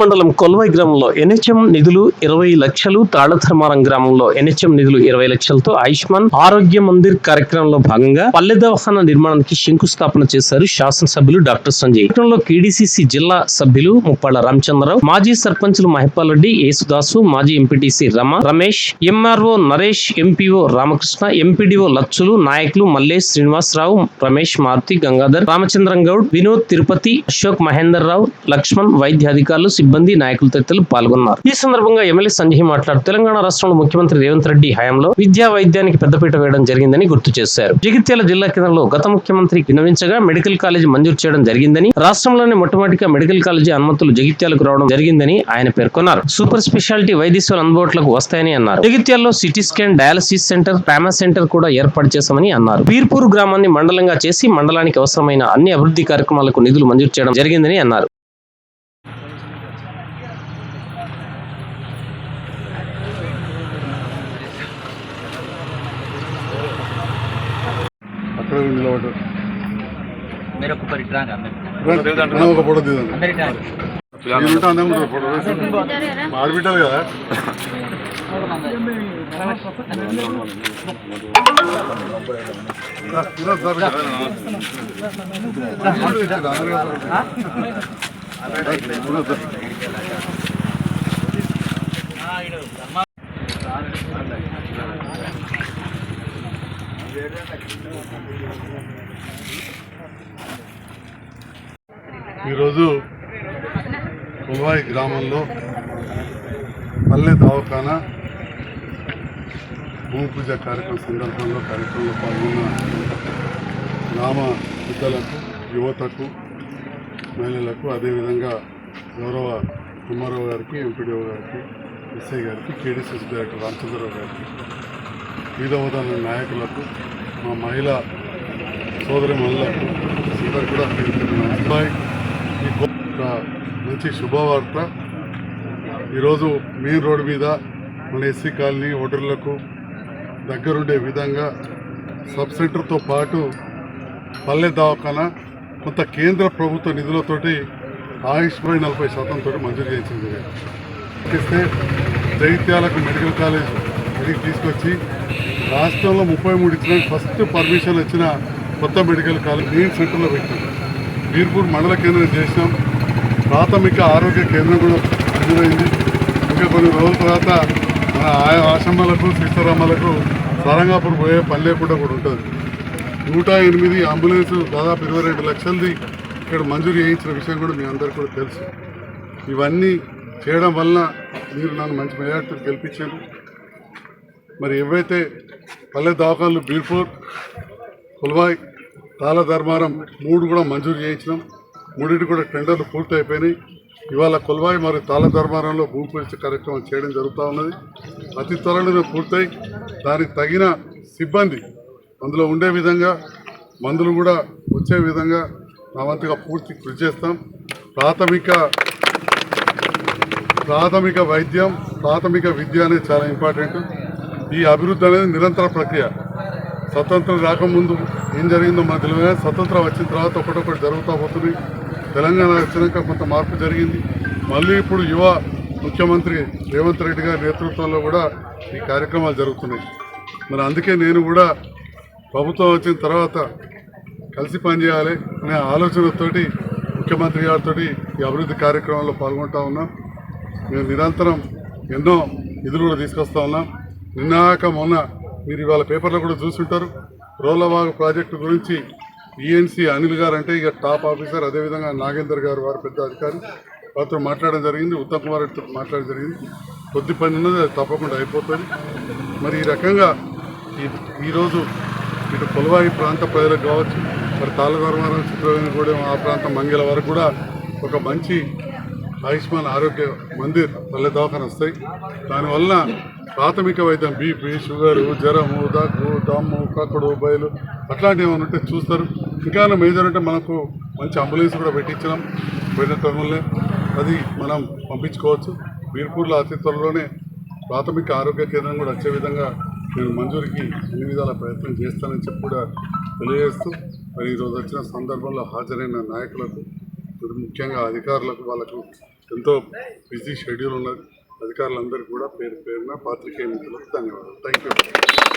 మండలం కొల్వై గ్రామంలో ఎన్హెచ్ఎం నిధులు ఇరవై లక్షలు తాళధర్మారం గ్రామంలో ఎన్హెచ్ఎం నిధులు ఇరవై లక్షలతో ఆయుష్మాన్ ఆరోగ్య మందిర్ కార్యక్రమంలో భాగంగా పల్లె దవాఖాన నిర్మాణానికి శంకుస్థాపన చేశారు శాసనసభ్యులు డాక్టర్ సంజయ్. కార్యక్రమంలో కేడీసీసీ జిల్లా సభ్యులు ముప్పాళ్ళ రామచంద్రరావు మాజీ సర్పంచులు మహిపాల్ రెడ్డి యేసుదాసు మాజీ MPTC Rama Ramesh MRO Naresh MPO Ramakrishna MPDO Lachchulu నాయకులు మల్లేష్ శ్రీనివాసరావు రమేష్ మారుతి గంగాధర్ రామచంద్రం గౌడ్ వినోద్ తిరుపతి అశోక్ మహేందర్ రావు లక్ష్మణ్ వైద్య అధికారులు సిబ్బంది నాయకులు తదితరులు పాల్గొన్నారు. ఈ సందర్భంగా ఎమ్మెల్యే సంజయ్ మాట్లాడుతూ తెలంగాణ రాష్ట్రంలో ముఖ్యమంత్రి రేవంత్ రెడ్డి హయాంలో విద్యా వైద్యానికి పెద్దపీట వేయడం జరిగిందని గుర్తు చేశారు. జగిత్యాల జిల్లా కేంద్రంలో గత ముఖ్యమంత్రి విన్నవించగా మెడికల్ కాలేజ్ మంజూరు చేయడం జరిగిందని రాష్ట్రంలోనే మొట్టమొదటిగా మెడికల్ కాలేజీ అనుమతులు జగిత్యాలకు రావడం జరిగిందని ఆయన పేర్కొన్నారు. సూపర్ స్పెషాలిటీ వైద్య సేవలు అందుబాటులోకి వస్తాయని అన్నారు. జగిత్యాల్లో CT scan dialysis centre trauma centre కూడా ఏర్పాటు చేశామని అన్నారు. పీర్పూర్ గ్రామాన్ని మండలంగా చేసి మండలానికి అవసరమైన అన్ని అభివృద్ధి కార్యక్రమాలకు నిధులు మంజూరు చేయడం జరిగిందని అన్నారు. నిలబడ్డాడు ఒక ఫోటో తీదాం మీరుంటే కదా? ఈరోజు కుల్వాయి గ్రామంలో పల్లె దవాఖానా భూమి పూజ కార్యక్రమం సందర్భంలో కార్యక్రమంలో పాల్గొన్న గ్రామ పెద్దలకు యువతకు మహిళలకు అదేవిధంగా గౌరవ కుమారావు గారికి ఎంపీడీఓ గారికి ఎస్ఐ గారికి కేడీసీసీ డైరెక్టర్ రామచంద్రరావు గారికి వీధవదాన నాయకులకు మా మహిళా సోదరి మహిళలకు అందరూ కూడా పేరు మంచి శుభవార్త. ఈరోజు మెయిన్ రోడ్డు మీద మన ఎస్సీ కాలనీ ఓటర్లకు దగ్గరుండే విధంగా సబ్ సెంటర్తో పాటు పల్లె దవాఖానా కొంత కేంద్ర ప్రభుత్వ నిధులతోటి ఆయుష్మాన్ నలభై శాతంతో మంజూరు చేసింది ఇస్తే జైత్యాలకు మెడికల్ కాలేజ్ ఇక్కడికి తీసుకొచ్చి రాష్ట్రంలో ముప్పై మూడు ఇచ్చిన ఫస్ట్ పర్మిషన్ వచ్చిన కొత్త మెడికల్ కాలేజ్ మెయిన్ సెంటర్లో పెట్టింది బీర్పూర్ మండల కేంద్రం చేసినాం. ప్రాథమిక ఆరోగ్య కేంద్రం కూడా మంజూరైంది ఇంకా కొన్ని రోజుల తర్వాత మన ఆయా ఆశ్రమాలకు శ్రీస్తరామాలకు సరంగాపూర్ పోయే పని లేకుండా కూడా ఉంటుంది. నూట ఎనిమిది అంబులెన్స్ దాదాపు ఇరవై రెండు లక్షలది ఇక్కడ మంజూరు చేయించిన విషయం కూడా మీ అందరికీ కూడా తెలుసు. ఇవన్నీ చేయడం వలన మీరు నన్ను మంచి మెజార్టీతో గెలిపించారు. మరి ఏవైతే పల్లె దాఖలు బీర్పూర్ కుల్వాయ్ తాళ ధర్మారం మూడు కూడా మంజూరు చేయించినాం. మూడింటి కూడా టెండర్లు పూర్తి అయిపోయినాయి ఇవాళ కొల్వాయి మరియు తాళ ధర్మారంలో భూమి పూజ కార్యక్రమం చేయడం జరుగుతూ ఉన్నది. అతి త్వరలోనే పూర్తయి. దానికి తగిన సిబ్బంది అందులో ఉండే విధంగా మందులు కూడా వచ్చే విధంగా నా వంతుగా పూర్తి కృషి చేస్తాం. ప్రాథమిక ప్రాథమిక వైద్యం ప్రాథమిక విద్య అనేది చాలా ఇంపార్టెంట్. ఈ అభివృద్ధి అనేది నిరంతర ప్రక్రియ. స్వతంత్రం రాకముందు ఏం జరిగిందో మనకు తెలియదు. స్వతంత్రం వచ్చిన తర్వాత ఒకటొకటి జరుగుతూ పోతుంది. తెలంగాణ వచ్చినాక కొంత మార్పు జరిగింది. మళ్ళీ ఇప్పుడు యువ ముఖ్యమంత్రి రేవంత్ రెడ్డి గారి నేతృత్వంలో కూడా ఈ కార్యక్రమాలు జరుగుతున్నాయి. మరి అందుకే నేను కూడా ప్రభుత్వం వచ్చిన తర్వాత కలిసి పనిచేయాలి అనే ఆలోచనతోటి ముఖ్యమంత్రి గారితో ఈ అభివృద్ధి కార్యక్రమంలో పాల్గొంటా ఉన్నాం. మేము నిరంతరం ఎన్నో నిధులు కూడా తీసుకొస్తా ఉన్నాం. నిన్నాక మొన్న మీరు ఇవాళ పేపర్లో కూడా చూసుంటారు. రోలవాగ్ ప్రాజెక్టు గురించి ఈఎన్సీ అనిల్ గారు అంటే ఇక టాప్ ఆఫీసర్ అదేవిధంగా నాగేందర్ గారు వారు పెద్ద అధికారి. వారితో మాట్లాడడం జరిగింది ఉత్తమ్ కుమార్ రెడ్డితో మాట్లాడడం జరిగింది. కొద్ది పని ఉన్నది అది తప్పకుండా అయిపోతుంది. మరి ఈ రకంగా ఈ ఈరోజు ఇటు కొలవాయి ప్రాంత ప్రజలకు కావచ్చు మరి తాళధర్మారం చిత్రవేణిగూడెం ఆ ప్రాంతం మంగళ వరకు కూడా ఒక మంచి ఆయుష్మాన్ ఆరోగ్య మందిర్ పల్లె దవాఖాన వస్తాయి. దానివల్ల ప్రాథమిక వైద్యం బీపీ షుగరు జ్వరము దగ్గు దమ్ము కక్కుడు బయలు అట్లాంటివి ఏమైనా ఉంటే చూస్తారు. ఇంకా మేజర్ అంటే మనకు మంచి అంబులెన్స్ కూడా పెట్టించినాం. పోయిన టర్ములనే అది మనం పంపించుకోవచ్చు. బీర్పూర్లో అతి త్వరలోనే ప్రాథమిక ఆరోగ్య కేంద్రం కూడా వచ్చే విధంగా నేను మంజూరికి అన్ని విధాల ప్రయత్నం చేస్తానని చెప్పి కూడా తెలియజేస్తూ మరి ఈరోజు వచ్చిన సందర్భంలో హాజరైన నాయకులకు ముఖ్యంగా అధికారులకు వాళ్ళకు ఎంతో బిజీ షెడ్యూల్ ఉన్నది. అధికారులందరికీ కూడా పేరు పేరున పాత్రికేయ మిత్రులకు ధన్యవాదాలు థ్యాంక్ యూ